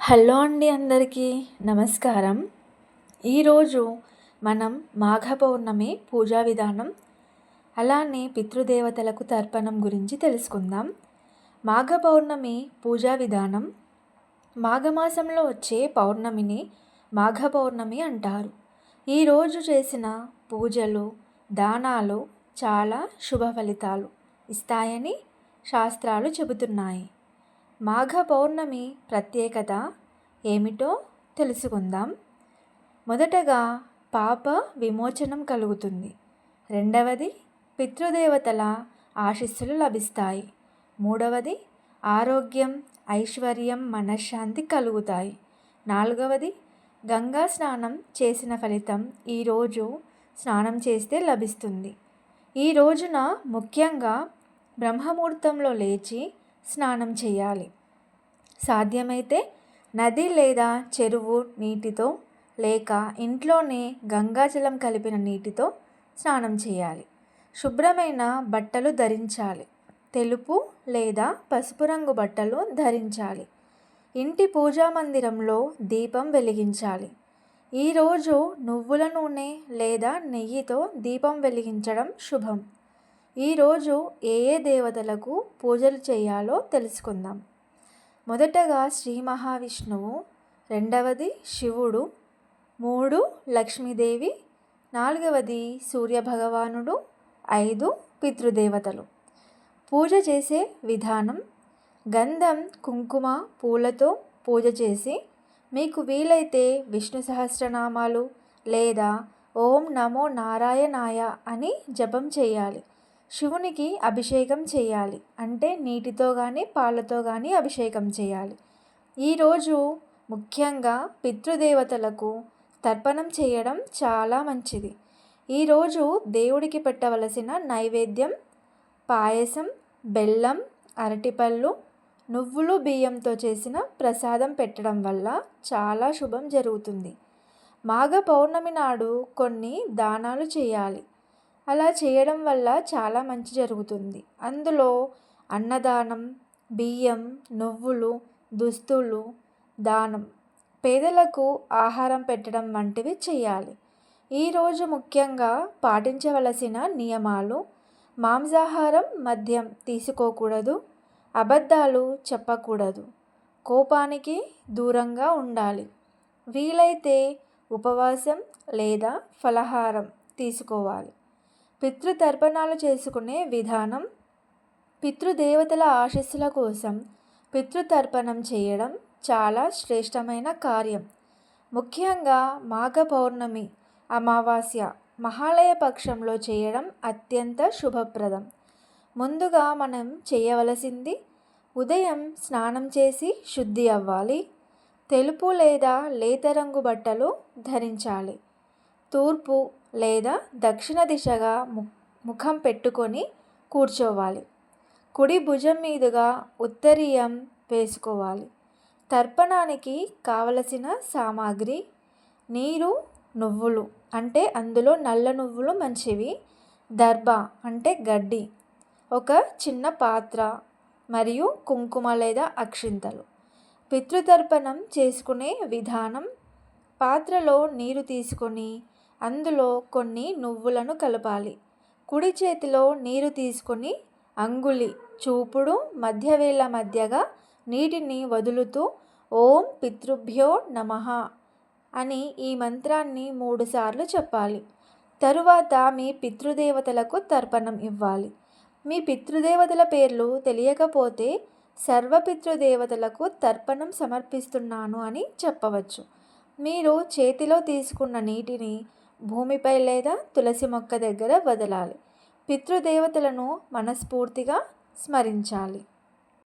Hello అండి అందరికీ నమస్కారం. ఈరోజు మనం మాఘ పౌర్ణమి పూజా విధానం అలానే పితృదేవతలకు తర్పణం గురించి తెలుసుకుందాం. మాఘ పౌర్ణమి పూజా విధానం మాఘమాసంలో వచ్చే పౌర్ణమిని మాఘ పౌర్ణమి అంటారు ఈరోజు చేసిన పూజలు దానాలు చాలా శుభ ఫలితాలు ఇస్తాయని శాస్త్రాలు చెబుతున్నాయి. మాఘ పౌర్ణమి ప్రత్యేకత ఏమిటో తెలుసుకుందాం. మొదటగా పాప విమోచనం కలుగుతుంది. రెండవది పితృదేవతల ఆశీస్సులు లభిస్తాయి. మూడవది ఆరోగ్యం ఐశ్వర్యం మనశ్శాంతి కలుగుతాయి. నాలుగవది గంగా స్నానం చేసిన ఫలితం ఈరోజు స్నానం చేస్తే లభిస్తుంది. ఈ రోజున ముఖ్యంగా బ్రహ్మముహూర్తంలో లేచి స్నానం చేయాలి. సాధ్యమైతే నది లేదా చెరువు నీటితో లేక ఇంట్లోనే గంగాజలం కలిపిన నీటితో స్నానం చేయాలి. శుభ్రమైన బట్టలు ధరించాలి. తెలుపు లేదా పసుపు రంగు బట్టలు ధరించాలి. ఇంటి పూజా మందిరంలో దీపం వెలిగించాలి. ఈరోజు నువ్వుల నూనె లేదా నెయ్యితో దీపం వెలిగించడం శుభం. ఈరోజు ఏ ఏ దేవతలకు పూజలు చేయాలో తెలుసుకుందాం. మొదటగా శ్రీ మహావిష్ణువు రెండవది శివుడు మూడు లక్ష్మీదేవి నాలుగవది సూర్యభగవానుడు ఐదు పితృదేవతలు. పూజ చేసే విధానం గంధం కుంకుమ పూలతో పూజ చేసి మీకు వీలైతే విష్ణు సహస్రనామాలు లేదా ఓం నమో నారాయణాయ అని జపం చేయాలి. శివునికి అభిషేకం చేయాలి. అంటే నీటితో కానీ పాలతో కానీ అభిషేకం చేయాలి. ఈరోజు ముఖ్యంగా పితృదేవతలకు తర్పణం చేయడం చాలా మంచిది. ఈరోజు దేవుడికి పెట్టవలసిన నైవేద్యం పాయసం బెల్లం అరటిపళ్ళు నువ్వులు బియ్యంతో చేసిన ప్రసాదం పెట్టడం వల్ల చాలా శుభం జరుగుతుంది. మాఘ పౌర్ణమి నాడు కొన్ని దానాలు చేయాలి. అలా చేయడం వల్ల చాలా మంచి జరుగుతుంది. అందులో అన్నదానం బియ్యం నువ్వులు దుస్తులు దానం పేదలకు ఆహారం పెట్టడం వంటివి చేయాలి. ఈరోజు ముఖ్యంగా పాటించవలసిన నియమాలు మాంసాహారం మద్యం తీసుకోకూడదు అబద్ధాలు చెప్పకూడదు కోపానికి దూరంగా ఉండాలి. వీలైతే ఉపవాసం లేదా ఫలహారం తీసుకోవాలి. పితృతర్పణాలు చేసుకునే విధానం పితృదేవతల ఆశస్సుల కోసం పితృతర్పణం చేయడం చాలా శ్రేష్టమైన కార్యం. ముఖ్యంగా మాఘ పౌర్ణమి అమావాస్య మహాలయ పక్షంలో చేయడం అత్యంత శుభప్రదం. ముందుగా మనం చేయవలసింది ఉదయం స్నానం చేసి శుద్ధి అవ్వాలి. తెలుపు లేదా లేత రంగు బట్టలు ధరించాలి. తూర్పు లేదా దక్షిణ దిశగా ము ముఖం పెట్టుకొని కూర్చోవాలి. కుడి భుజం మీదుగా ఉత్తరీయం వేసుకోవాలి. తర్పణానికి కావలసిన సామాగ్రి నీరు నువ్వులు అంటే అందులో నల్ల నువ్వులు మంచివి. దర్భ అంటే గడ్డి ఒక చిన్న పాత్ర మరియు కుంకుమ లేదా అక్షింతలు. పితృతర్పణం చేసుకునే విధానం పాత్రలో నీరు తీసుకొని అందులో కొన్ని నువ్వులను కలపాలి. కుడి చేతిలో నీరు తీసుకొని అంగుళి చూపుడు మధ్యవేళ్ళ మధ్యగా నీటిని వదులుతూ ఓం పితృభ్యో నమ అని ఈ మంత్రాన్ని మూడుసార్లు చెప్పాలి. తరువాత మీ పితృదేవతలకు తర్పణం ఇవ్వాలి. మీ పితృదేవతల పేర్లు తెలియకపోతే సర్వపితృదేవతలకు తర్పణం సమర్పిస్తున్నాను అని చెప్పవచ్చు. మీరు చేతిలో తీసుకున్న నీటిని భూమిపై లేదా తులసి మొక్క దగ్గర వదలాలి. పితృదేవతలను మనస్ఫూర్తిగా స్మరించాలి.